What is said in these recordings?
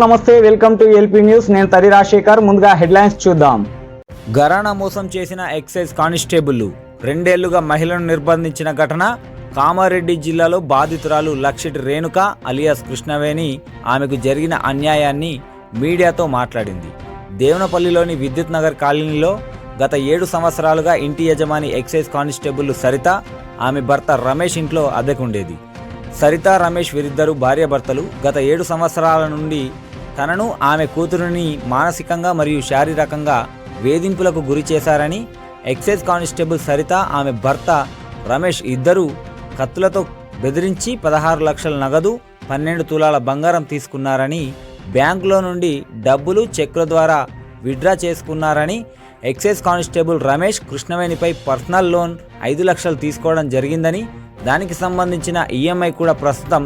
నమస్తే welcome to LP news. నేను తరి రాజశేఖర్. ముందుగా హెడ్లైన్స్ చూద్దాం. గరాణ మోసం చేసిన ఎక్సైజ్ కానిస్టేబుల్ రెండేళ్ళుగా మహిళను నిర్బంధించిన ఘటన కామారెడ్డి జిల్లాలో బాధితురాలు లక్షిట్ రేణుక అలియాస్ కృష్ణవేణి ఆమెకు జరిగిన అన్యాయాన్ని మీడియాతో మాట్లాడింది. దేవనపల్లిలోని విద్యుత్ నగర్ కాలనీలో గత ఏడు సంవత్సరాలుగా ఇంటి యజమాని ఎక్సైజ్ కానిస్టేబుల్ సరిత ఆమె భర్త రమేష్ ఇంట్లో అద్దెకుండేది. సరిత రమేష్ వీరిద్దరు భార్యాభర్తలు. గత ఏడు సంవత్సరాల నుండి తనను ఆమె కూతురుని మానసికంగా మరియు శారీరకంగా వేధింపులకు గురి చేశారని ఎక్సైజ్ కానిస్టేబుల్ సరిత ఆమె భర్త రమేష్ ఇద్దరూ కత్తులతో బెదిరించి పదహారు లక్షల నగదు పన్నెండు తులాల బంగారం తీసుకున్నారని బ్యాంకులో నుండి డబ్బులు చెక్కుల ద్వారా విత్డ్రా చేసుకున్నారని ఎక్సైజ్ కానిస్టేబుల్ రమేష్ కృష్ణవేణిపై పర్సనల్ లోన్ ఐదు లక్షలు తీసుకోవడం జరిగిందని దానికి సంబంధించిన ఈఎంఐ కూడా ప్రస్తుతం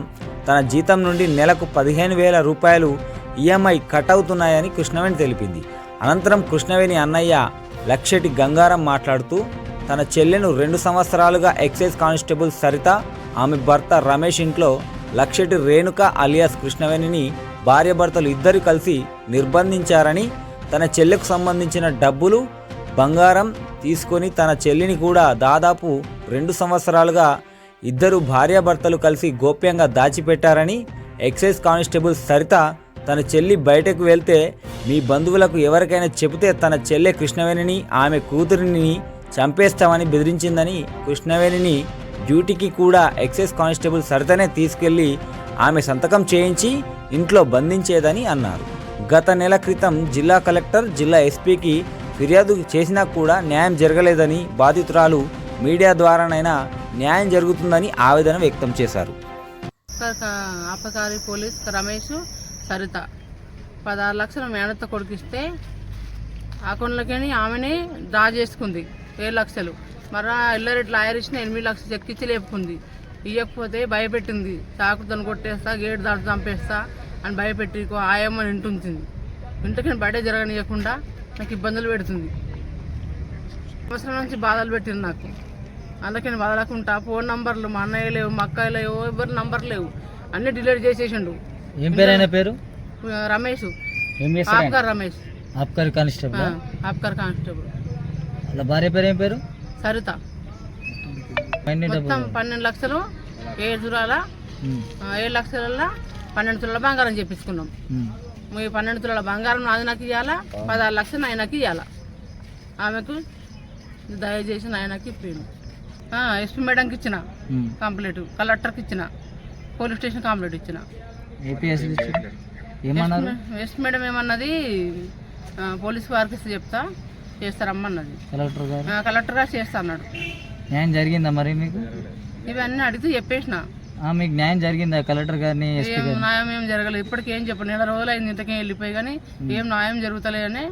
తన జీతం నుండి నెలకు పదిహేను వేల రూపాయలు ఈఎంఐ కట్ అవుతున్నాయని కృష్ణవేణి తెలిపింది. అనంతరం కృష్ణవేణి అన్నయ్య లక్షటి గంగారం మాట్లాడుతూ తన చెల్లెను రెండు సంవత్సరాలుగా ఎక్సైజ్ కానిస్టేబుల్ సరిత ఆమె భర్త రమేష్ ఇంట్లో లక్షటి రేణుక అలియాస్ కృష్ణవేణిని భార్యాభర్తలు ఇద్దరు కలిసి నిర్బంధించారని తన చెల్లెకు సంబంధించిన డబ్బులు బంగారం తీసుకొని తన చెల్లిని కూడా దాదాపు రెండు సంవత్సరాలుగా ఇద్దరు భార్యాభర్తలు కలిసి గోప్యంగా దాచిపెట్టారని ఎక్సైజ్ కానిస్టేబుల్ సరిత తన చెల్లి బయటకు వెళ్తే మీ బంధువులకు ఎవరికైనా చెబితే తన చెల్లె కృష్ణవేణిని ఆమె కూతురిని చంపేస్తామని బెదిరించిందని కృష్ణవేణిని డ్యూటీకి కూడా ఎక్సైజ్ కానిస్టేబుల్ సరితనే తీసుకెళ్ళి ఆమె సంతకం చేయించి ఇంట్లో బంధించేదని అన్నారు. గత నెల క్రితం జిల్లా కలెక్టర్ జిల్లా ఎస్పీకి ఫిర్యాదు చేసినా కూడా న్యాయం జరగలేదని బాధితురాలు మీడియా ద్వారానైనా న్యాయం జరుగుతుందని ఆవేదన వ్యక్తం చేశారు. అపకారి పోలీస్ రమేష్ సరిత. పదహారు లక్షలు మేనత్త కొడుకిస్తే అకౌంట్లోకి ఆమెని డ్రా చేసుకుంది. ఏడు లక్షలు. మరా ఇల్లరెడ్డి లాయర్ ఇచ్చిన ఎనిమిది లక్షలు చెక్కిచ్చి లేపుకుంది. ఇవ్వకపోతే భయపెట్టింది. చాకుతో కొట్టేస్తా గేటు దాటి చంపేస్తా అని భయపెట్టి ఆయమ్మని ఇంటుంచింది ఇంటికి బయట జరగనియకుండా నాకు ఇబ్బందులు పెడుతుంది. సంవత్సరం నుంచి బాధలు పెట్టింది నాకు. అందుకని వదలకుండా ఫోన్ నంబర్లు మా అన్నయ్య లేవు మా అక్కయ్య లేవు ఎవరి నంబర్ లేవు. అన్నీ డిలీట్ చేసేసిండు. ఏం పేరు? ఆయన పేరు రమేష్. ఏం చేస్తారు? ఆప్కర్ రమేష్. ఆబ్కారీ కానిస్టేబుల్? ఆప్కర్ కానిస్టేబుల్. అలా భార్య పేరు ఏం పేరు? సరిత. మొత్తం పన్నెండు లక్షలు ఏడు తులాల ఏడు లక్షల పన్నెండు తులాల బంగారం చెప్పించుకున్నాం ఉమ్. ఈ పన్నెండు తులాల బంగారం నాది నాకు ఇవ్వాలా పదహారు లక్షలు ఆయనకి ఇవ్వాలా ఆమెకు దయచేసి నాయనకి ఇప్పిండు ఎస్పీ మేడంకి ఇచ్చిన. కంప్లీట్ కలెక్టర్కి ఇచ్చిన పోలీస్ స్టేషన్ కంప్లీట్ ఇచ్చిన. ఏపీఎస్ ఇచ్చారు. ఏమన్నారు? వెస్ట్ మేడం ఏమన్నది పోలీస్ వారికి చెప్తా చేస్తారమ్మన్నది. కలెక్టర్ గారు? ఆ, కలెక్టర్ గారు చేస్తా అన్నాడు న్యాయం జరిగిందా మరి మీకు? ఇవన్నీ అడిగితే చెప్పేసిన. ఆ, మీకు న్యాయం జరిగిందా కలెక్టర్ గారిని ఏం న్యాయం ఏం జరగలేదు. ఇప్పటికి ఏం చెప్పను. నెల రోజులు అయింది ఇంతకేం వెళ్ళిపోయి కానీ ఏం న్యాయం జరుగుతలేదని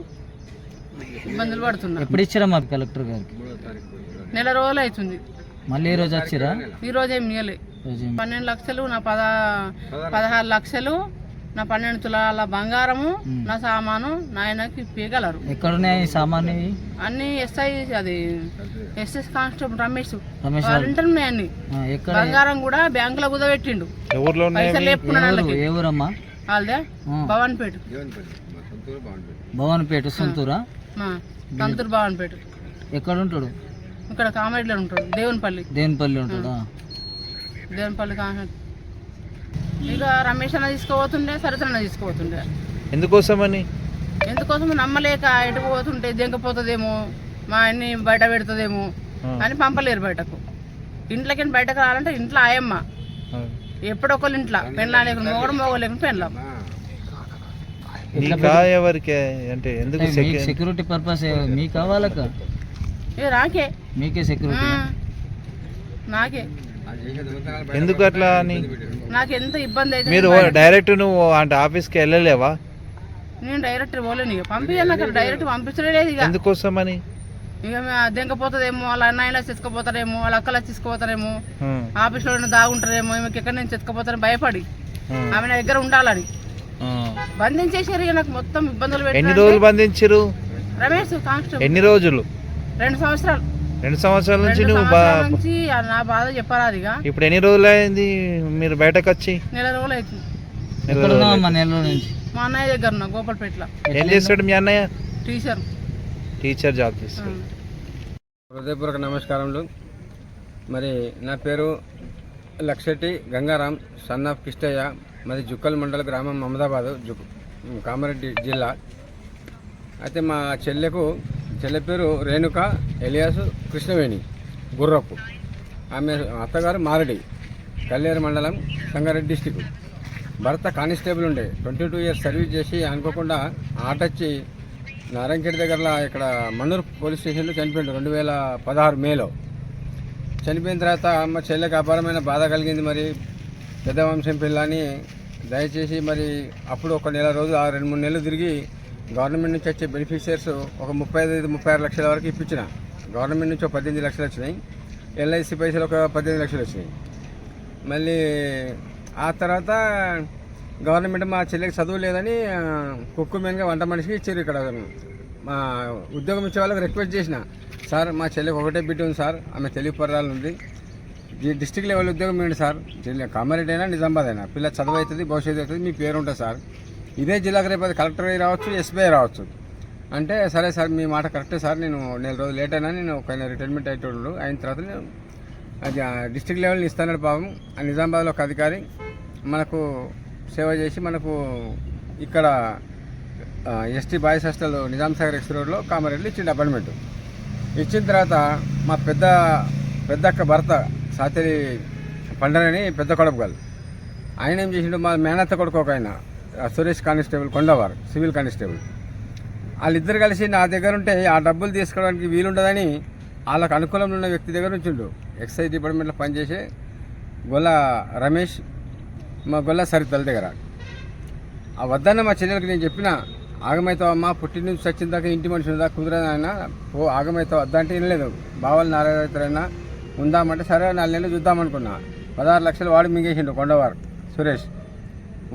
ఇబ్బందులు పడుతున్నా. ఎప్పుడు ఇచ్చారా మాకు కలెక్టర్ గారికి? నెల రోజులు అవుతుంది మళ్ళీ ఈ రోజు వచ్చిరా? ఈ రోజు ఏం ఏం- పన్నెండు లక్షలు నా పద పదహారు. లక్షలు నా పన్నెండు తులాల బంగారము నా సామాను నాయనకి పీగలరు ఎక్కడున్నాయి ఇవి? అన్ని ఎస్ఐ అది ఎస్ఎస్ కానిస్టేబుల్ రమేష్. వాళ్ళ. ఇంటర్ ఉన్నాయి అన్ని. ఆ, ఎక్కడ? బంగారం కూడా బ్యాంకులో కుదబెట్టిండు. పైసలు లేపుకున్నాడు వాళ్ళదే? భవన్పేట. భవన్పేట. సొంతూరా మా తంతూరు భవన్పేట. ఎక్కడ ఉంటాడు ఇక్కడ కామెడీలో ఉంటాడు. దేవునిపల్లి. దేనిపల్లి ఉంటాడా? దేవునిపల్లి కామెడీ ఇక రమేష్ అన్న తీసుకోబోతుండే సరిత అన్న తీసుకోబోతుండే ఎందుకోసమని? ఎందుకోసం నమ్మలేక ఎటు పోతుంటే దెంకపోతుందేమో మా ఆయన్ని బయట పెడుతుందేమో అని పంపలేరు బయటకు. ఇంట్లోకి బయటకు రావాలంటే ఇంట్లో ఆయమ్మ. ఎప్పుడొకరు ఇంట్లో పెళ్ళా లేకుండా మొగడు మొగలేకుండా పెళ్ళాం ఎవరికి? అంటే ఎందుకు సెక్యూరిటీ పర్పస్ మీకు కావాలక? మీకే సెక్యూరిటీ నాకే. ఎందుకు అట్లా అని? నాకు ఎంత ఇబ్బంది అయితే మీరు డైరెక్ట్ నువ్వు అంటే ఆఫీస్కి వెళ్ళలేవా? నేను డైరెక్ట్ పోలేను ఇక. పంపించాను అక్కడ డైరెక్ట్ పంపించడం లేదు ఇక. ఎందుకోసమని? ఇక దెంకపోతుందేమో వాళ్ళ అన్నయ్యలా తీసుకుపోతారేమో వాళ్ళ అక్కలా తీసుకుపోతారేమో ఆఫీస్లో దాగుంటారేమో ఈమెకి ఎక్కడి నుంచి ఎత్తుకుపోతారని భయపడి ఆమె నా దగ్గర ఉండాలని. బంధించేసారు ఇక నాకు మొత్తం ఇబ్బందులు ఎన్ని పెట్టి రోజులు బంధించిరు రమేష్ కానిస్టేబుల్. ఎన్ని రోజులు? రెండు సంవత్సరాలు. రెండు సంవత్సరాల నుంచి రెండు నువ్వు బా సంవత్సరాల నుంచి ఆ నా బాధ చెప్పరాదు ఇక ఇప్పుడు ఎన్ని రోజులు అయింది మీరు బయటకు వచ్చి? నెల రోజులు అవుతుంది నెల ఎక్కడ రోజులు ఉన్నావమ్మా నెల్లూరు నుంచి? మా అన్నయ్య దగ్గర ఉన్నా గోపాలపేటలో. ఏం చేస్తాడు మీ అన్నయ్య? టీచర్. టీచర్ జాబ్ చేస్తాడు. హృదయపూర్వక నమస్కారములు. మరి నా పేరు లక్షటి గంగారాం సన్ ఆఫ్ కిష్టయ్య. మరి జుక్కల్ మండల గ్రామం మమదాబాద్ జుక్ కామారెడ్డి జిల్లా. అయితే మా చెల్లెకు చెల్లె పేరు రేణుక ఎలియాసు కృష్ణవేణి గుర్రపు. ఆమె అత్తగారు మారడి కల్లేరు మండలం సంగారెడ్డి డిస్టిక్. భర్త కానిస్టేబుల్ ఉండే. ట్వంటీ టూ ఇయర్స్ సర్వీస్ చేసి అనుకోకుండా ఆటొచ్చి నారాయణఖేడ్ దగ్గర ఇక్కడ మన్నూరు పోలీస్ స్టేషన్లో చనిపోయిండు రెండు వేల పదహారు మేలో. చనిపోయిన తర్వాత అమ్మ చెల్లెకి అపారమైన బాధ కలిగింది మరి. పెద్ద వంశం పిల్లని. దయచేసి మరి అప్పుడు ఒక నెల రోజు ఆ రెండు మూడు నెలలు తిరిగి గవర్నమెంట్ నుంచి వచ్చే బెనిఫిషియర్స్ ఒక ముప్పై ఐదు ముప్పై ఆరు లక్షల వరకు ఇప్పించిన. గవర్నమెంట్ నుంచి ఒక పద్దెనిమిది లక్షలు వచ్చినాయి. ఎల్ఐసి పైసలు ఒక పద్దెనిమిది లక్షలు వచ్చినాయి. మళ్ళీ ఆ తర్వాత గవర్నమెంట్ మా చెల్లికి చదువు లేదని కుక్కు మెయిన్గా వంట మనిషికి ఇచ్చారు ఇక్కడ. మా ఉద్యోగం ఇచ్చే వాళ్ళకి రిక్వెస్ట్ చేసిన. సార్ మా చెల్లికి ఒకటే బిడ్డ ఉంది సార్. ఆమె తెలుగు పర్రాలు ఉంది. డిస్టిక్ లెవెల్ ఉద్యోగం ఏంటి సార్. కామారెడ్డి అయినా నిజామాబాద్ అయినా. పిల్ల చదువు అవుతుంది భవిష్యత్తు అవుతుంది మీ పేరు ఉంటుంది సార్. ఇదే జిల్లాకు రేపు అది కలెక్టర్ రావచ్చు ఎస్బీఐ రావచ్చు. అంటే సరే సార్ మీ మాట కరెక్టే సార్ నేను నెల రోజులు లేట్ అయినా నేను ఒక రిటైర్మెంట్ అయ్యేటోళ్ళు అయిన తర్వాత నేను అది డిస్టిక్ లెవెల్ ఇస్తానని పాపం ఆ నిజామాబాద్లో ఒక అధికారి మనకు సేవ చేసి మనకు ఇక్కడ ST boys hostel Nizam Sagar X రోడ్లో కామారెడ్డిలో ఇచ్చిండు అపాయింట్మెంట్ ఇచ్చిన తర్వాత మా పెద్ద పెద్దక్క భర్త సాతిరి పండరని పెద్ద కొడుకు గారు ఆయన ఏం చేసిండు మా మేనత్త కొడుకు ఒక ఆయన సురేష్ కానిస్టేబుల్ కొండవారు సివిల్ కానిస్టేబుల్. వాళ్ళిద్దరు కలిసి నా దగ్గర ఉంటే ఆ డబ్బులు తీసుకోవడానికి వీలుండదని వాళ్ళకు అనుకూలంలో ఉన్న వ్యక్తి దగ్గర ఉంచిండు ఎక్సైజ్ డిపార్ట్మెంట్లో పనిచేసే గొల్ల రమేష్ మా గొల్ల సరితల దగ్గర. ఆ వద్దన్న మా చెల్లెలకి నేను చెప్పిన ఆగమైతావు అమ్మ? పుట్టి నుంచి సచ్చిన దాకా ఇంటి మనిషి ఉందా? కుదరదైనా ఆయన ఓ ఆగమైతావు వద్దంటే వినలేదు. బావలు నారాయణ ఉందామంటే సరే నాలుగు నెలలు చూద్దామనుకున్నా. పదహారు లక్షలు వాడు మింగేసిండు కొండవారు సురేష్.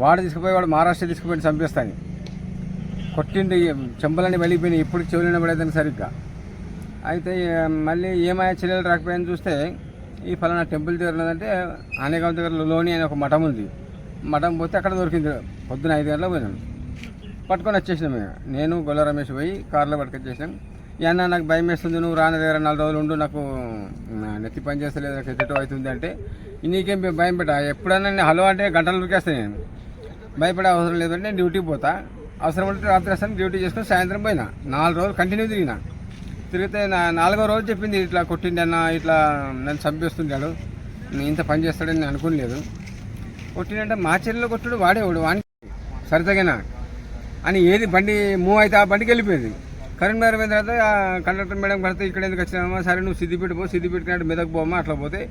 వాడు తీసుకుపోయి వాడు మహారాష్ట్ర తీసుకుపోయి చంపేస్తాను కొట్టింది చెంపలన్నీ వెళ్ళిపోయినాయి ఇప్పుడు చెవులు పడేదాన్ని సరిగ్గా. అయితే మళ్ళీ ఏమయ్యా చెల్లెలు రాకపోయాయని చూస్తే ఈ ఫలానా టెంపుల్ దగ్గర ఉన్నదంటే అనేకం దగ్గర లోని అనే ఒక మఠం ఉంది. మఠం పోతే అక్కడ దొరికింది. పొద్దున ఐదు గంటలకు పోయినాం. పట్టుకొని వచ్చేసినాం మేము నేను గొల్ల రమేష్ పోయి కార్లో పట్టుకొచ్చేసినాం. ఈయన నాకు భయం వేస్తుంది. నువ్వు రాని దగ్గర నాలుగు రోజులు ఉండు నాకు నెత్తి పని చేస్తలేదు నాకు ఎదుటో అవుతుంది అంటే. నీకేం భయం పెట్ట ఎప్పుడన్నా నేను హలో అంటే గంటలు ఉరికేస్తాను నేను. భయపడే అవసరం లేదంటే నేను డ్యూటీకి పోతా. అవసరం ఉంటే రాత్రి వస్తాను డ్యూటీ చేసుకొని సాయంత్రం పోయినా. నాలుగు రోజులు కంటిన్యూ తిరిగినా. తిరిగితే నా నాలుగో రోజు చెప్పింది ఇట్లా కొట్టిండి అన్న ఇట్లా నన్ను చంపేస్తుంటాడు. నేను ఇంత పని చేస్తాడని నేను అనుకోలేదు కొట్టిండంటే మా చెల్లెలు కొట్టుడు వాడేవాడు వాడి సరితగేనా అని ఏది బండి మూవ్ అయితే ఆ బండికి వెళ్ళిపోయింది. కరీంనగర్ పోయిన తర్వాత కండక్టర్ మేడం కడితే ఇక్కడ ఎందుకు వచ్చినామా సరే నువ్వు సిద్దిపేట పో సిద్దిపేట మెదక్ పోమా అట్లా పోతే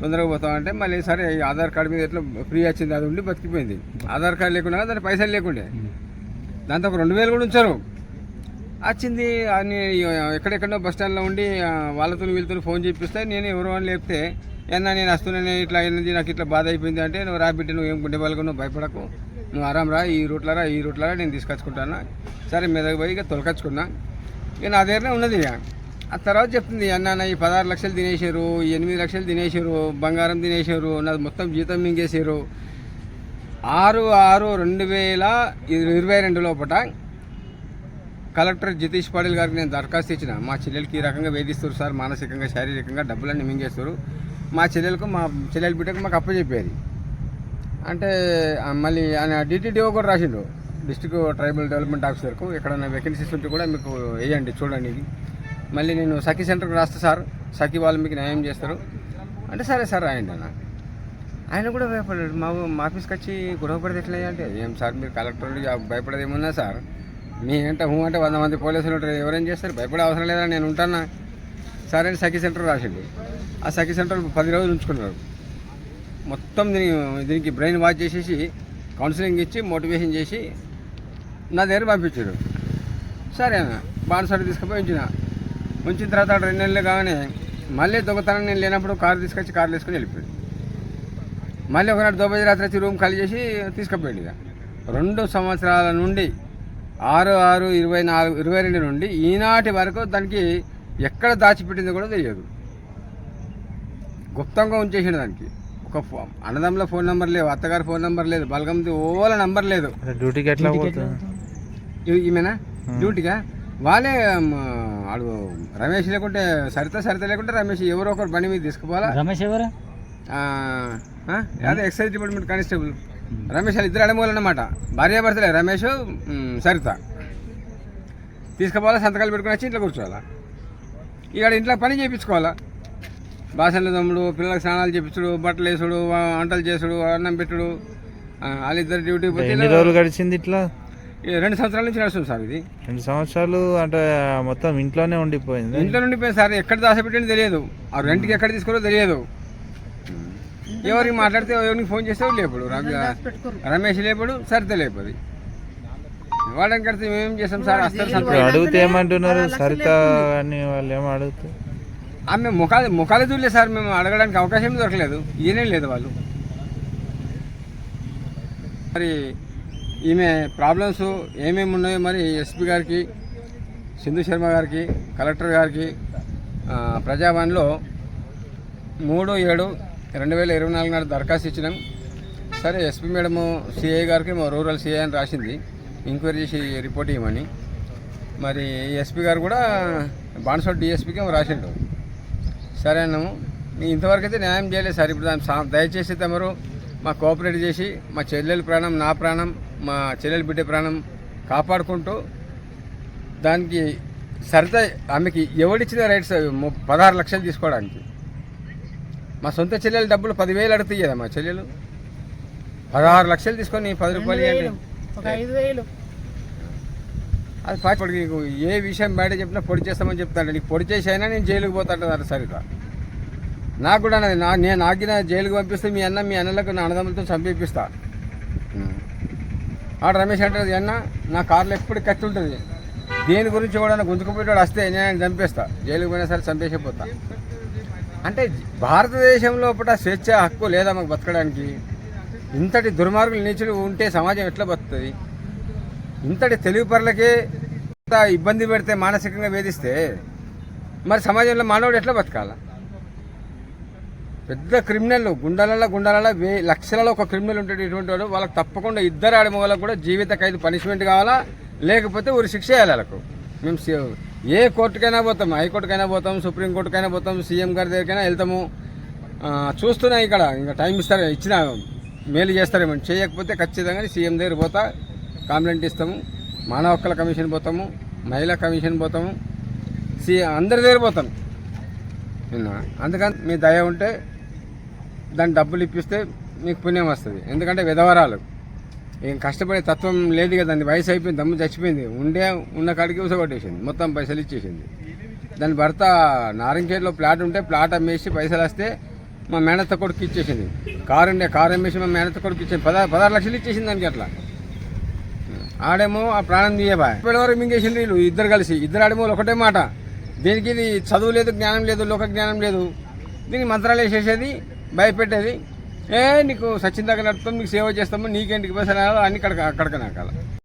తొందరగా పోతావు అంటే మళ్ళీ సరే ఆధార్ కార్డు మీద ఎట్లా ఫ్రీ వచ్చింది అది ఉండి బతికిపోయింది. ఆధార్ కార్డు లేకుండా దాని పైసలు లేకుండే. దాంతో ఒక రెండు వేలు కూడా ఉంచారు. వచ్చింది అని ఎక్కడెక్కడో బస్ స్టాండ్లో ఉండి వాళ్ళతో వీళ్ళతో ఫోన్ చేపిస్తే నేను ఎవరో అని లేపితే ఏమన్నా నేను వస్తున్నాను ఇట్లా అయినది నాకు ఇట్లా బాధ అయిపోయింది అంటే నువ్వు రా బిడ్డ నువ్వు ఏం గుండె వాళ్ళకు నువ్వు భయపడకు. నువ్వు ఆరాం రా ఈ రూట్లో రా ఈ రూట్లో రా నేను తీసుకొచ్చుకుంటాను. సరే మెదక్ పోయి ఇక తొలకొచ్చుకున్నా. ఇక నా దగ్గరనే ఉన్నది ఇక. ఆ తర్వాత చెప్తుంది అన్న ఈ పదహారు లక్షలు తినేసారు ఈ ఎనిమిది లక్షలు తినేసారు బంగారం తినేసారు నాది మొత్తం జీతం మింగేసారు ఆరు ఆరు రెండు వేల ఇరవై రెండు లోపల కలెక్టర్ జితేష్ పాటిల్ గారికి నేను దరఖాస్తు ఇచ్చిన. మా చెల్లెలకి ఈ రకంగా వేధిస్తారు సార్ మానసికంగా శారీరకంగా డబ్బులన్నీ మింగేస్తారు. మా చెల్లెలకు మా చెల్లెల బిడ్డకు మాకు అప్పచెప్పేది అంటే మళ్ళీ ఆయన డిటిడిఓ కూడా రాసిండు డిస్ట్రిక్ట్ ట్రైబల్ డెవలప్మెంట్ ఆఫీసర్కు ఎక్కడైనా వేకెన్సీస్ ఉంటే కూడా మీకు వేయండి చూడండి. మళ్ళీ నేను సఖీ సెంటర్కి రాస్తా సార్. సఖీ వాళ్ళు మీకు న్యాయం చేస్తారు. అంటే సరే సార్ రాయండి అన్న. ఆయన కూడా భయపడ్డాడు మా మా ఆఫీస్కి వచ్చి గొడవ పడితే ఎట్లా అంటే ఏం సార్ మీరు కలెక్టర్ భయపడేది ఏమున్నా సార్? మీ అంటే హూ అంటే వంద మంది పోలీసులు ఉంటారు ఎవరేం చేస్తారు? భయపడే అవసరం లేదా నేను ఉంటానా? సరే అని సఖీ సెంటర్ రాసిండు. ఆ సఖీ సెంటర్ పది రోజులు ఉంచుకున్నారు. మొత్తం దీని దీనికి బ్రెయిన్ వాష్ చేసేసి కౌన్సిలింగ్ ఇచ్చి మోటివేషన్ చేసి నా దగ్గర పంపించాడు సరే అన్న బాణసాడు తీసుకుపోయి ఉంచిన. ఉంచిన తర్వాత రెండు నెలలు కాగానే మళ్ళీ దొంగతనం నేను లేనప్పుడు కారు తీసుకొచ్చి కారు తీసుకొని వెళ్ళిపోయాడు. మళ్ళీ ఒకనాడు దోబది రాత్రి వచ్చి రూమ్ ఖాళీ చేసి తీసుకుపోయాడు ఇక. రెండు సంవత్సరాల నుండి ఆరు ఆరు ఇరవై నాలుగు ఇరవై రెండు నుండి ఈనాటి వరకు దానికి ఎక్కడ దాచిపెట్టిందో కూడా తెలియదు. గుప్తంగా ఉంచేసిండు దానికి. ఒక అన్నదమ్ముల ఫోన్ నెంబర్ లేవు అత్తగారి ఫోన్ నెంబర్ లేదు బలగంది ఓల నంబర్ లేదు. డ్యూటీకి ఎట్లా ఈమెనా? డ్యూటీగా వాళ్ళే వాడు రమేష్ లేకుంటే సరిత సరిత లేకుంటే రమేష్ ఎవరో ఒకరు బండి మీద తీసుకుపోవాలా? రమేష్ ఎవరు? అదే ఎక్సైజ్ డిపార్ట్మెంట్ కానిస్టేబుల్. రమేష్ వాళ్ళు ఇద్దరు అడమూలు అన్నమాట భార్యాభర్తలే రమేష్ మ్, సరిత. తీసుకుపోవాలా సంతకాలు పెట్టుకుని వచ్చి ఇంట్లో కూర్చోవాలా? ఇక్కడ ఇంట్లో పని చేయించుకోవాలా? బాసన్లు దమ్ముడు పిల్లలకు స్నానాలు చేపించుడు బట్టలు వేసుడు వంటలు చేసుడు అన్నం పెట్టుడు. వాళ్ళిద్దరు డ్యూటీ పోతే ఎన్ని రోజులు గడిచింది ఇట్లా? రెండు సంవత్సరాల నుంచి నడుస్తుంది సార్ ఇది. రెండు సంవత్సరాలు అంటే మొత్తం ఇంట్లోనే ఉండిపోయింది. ఇంట్లో నుండి పోయి సార్ ఎక్కడ దాచిపెట్టింది తెలియదు. ఆ రెంట్కి ఎక్కడ తీసుకోరో తెలియదు. ఎవరికి మాట్లాడితే ఎవరికి ఫోన్ చేస్తే లేపడు. రమ- రమేష్ లేపడు సరిత లేపది. వాడని కడితే మేమేం చేస్తాం సార్? అస్తారు అడిగితే ఏమంటున్నారు? సరిత అని వాళ్ళు ఏమో అడుగుతారు ఆమె ముఖాలు ముఖాలు చూడలేదు సార్ మేము అడగడానికి అవకాశం దొరకలేదు. ఈయనే లేదు వాళ్ళు. మరి ఈమె ప్రాబ్లమ్స్ ఏమేమి ఉన్నాయో మరి ఎస్పీ గారికి సింధు శర్మ గారికి కలెక్టర్ గారికి ప్రజాభవన్లో మూడు ఏడు రెండు వేల ఇరవై నాలుగు నాడు దరఖాస్తు ఇచ్చినాం. సరే ఎస్పీ మేడము సిఐ గారికి మా రూరల్ సిఐ అని రాసింది. ఎంక్వైరీ చేసి రిపోర్ట్ ఇవ్వమని. మరి ఎస్పీ గారు కూడా బాన్సోడ్ డిఎస్పీకి రాసిండు. సరే అన్నాము ఇంతవరకు అయితే న్యాయం చేయలేదు సార్. ఇప్పుడు దయచేసి తమరు మా కోఆపరేట్ చేసి మా చెల్లెల ప్రాణం నా ప్రాణం మా చెల్లెల బిడ్డ ప్రాణం కాపాడుకుంటూ దానికి సరిత ఆమెకి ఎవడిచ్చిన రైట్స్ పదహారు లక్షలు తీసుకోవడానికి. మా సొంత చెల్లెల డబ్బులు పదివేలు అడుగుతాయి కదా మా చెల్లెలు? పదహారు లక్షలు తీసుకొని పది రూపాయలు అది పొడికి నీకు ఏ విషయం బయట చెప్పినా పొడి చేస్తామని చెప్తాడు. నీకు పొడి చేసి అయినా నేను జైలుకి పోతాడు సరిగా నాకు కూడా నా నేను నాకిన జైలుకి పంపిస్తే మీ అన్న మీ అన్నలకు నా అన్నదమ్ములతో చంపిపిస్తా. ఆడ రమేష్ అంటారు అన్న నా కార్లో ఎప్పుడు కత్తి ఉంటుంది. దేని గురించి కూడా గుంజుకుపోయేవాడు వస్తే నేను చంపేస్తా. జైలుకు పోయినా సరే చంపేసిపోతా. అంటే భారతదేశంలో పూట స్వేచ్ఛ హక్కు లేదా మాకు బతకడానికి? ఇంతటి దుర్మార్గులు నీచులు ఉంటే సమాజం ఎట్లా బతుకుతుంది? ఇంతటి తెలుగు పరులకే ఇంత ఇబ్బంది పెడితే మానసికంగా వేధిస్తే మరి సమాజంలో మానవుడు ఎట్లా బతకాలా? పెద్ద క్రిమినల్ గుండాలలో గుండాలలో వే లక్షలలో ఒక క్రిమినల్ ఉంటాడు ఇటువంటి వాడు. వాళ్ళకి తప్పకుండా ఇద్దరు ఆడమగలకు కూడా జీవిత ఖైదు పనిష్మెంట్ కావాలా? లేకపోతే ఊరి శిక్ష వేయాలి వాళ్ళకు. మేము ఏ కోర్టుకైనా పోతాం హైకోర్టుకైనా పోతాం సుప్రీంకోర్టుకైనా పోతాం సీఎం గారి దగ్గరికైనా వెళ్తాము. చూస్తున్నాం చూస్తున్నా ఇక్కడ. ఇంకా టైం ఇస్తారు ఇచ్చిన మేలు చేస్తారేమో చేయకపోతే ఖచ్చితంగా సీఎం దగ్గర పోతా కాంప్లైంట్ ఇస్తాము. మానవ హక్కుల కమిషన్ పోతాము మహిళా కమిషన్ పోతాము. సీఎం అందరి దగ్గర పోతాం. అందుకని మీ దయ ఉంటే దాని డబ్బులు ఇప్పిస్తే మీకు పుణ్యం వస్తుంది. ఎందుకంటే విధవరాలు. ఏం కష్టపడే తత్వం లేదు కదా దాని వయసు అయిపోయింది దమ్ము చచ్చిపోయింది. ఉండే ఉన్న కాడికి ఉసగొట్టేసింది మొత్తం పైసలు ఇచ్చేసింది. దాని భర్త నారంకేట్లో ప్లాట్ ఉంటే ప్లాట్ అమ్మేసి పైసలు వస్తే మా మేనత్త కొడుకు ఇచ్చేసింది. కారు ఉండే కారు అమ్మేసి మా మేనత్త కొడుకు ఇచ్చేసింది. పదహారు పదహారు లక్షలు ఇచ్చేసింది దానికి అట్లా. ఆడేమో ఆ ప్రాణం తీయబా. ఇప్పటివరకు మింగేసింది వీళ్ళు ఇద్దరు కలిసి. ఇద్దరు ఆడేమో ఒకటే మాట. దీనికి ఇది చదువు లేదు జ్ఞానం లేదు లోక జ్ఞానం లేదు. దీనికి మంత్రాలు వేసేసేది భయపెట్టేది. ఏ నీకు సచిన్ దగ్గర నడుపుతాం నీకు సేవ చేస్తాము నీకేంటికి పైసలు అన్ని అక్కడికి అక్కడికి నాకాల.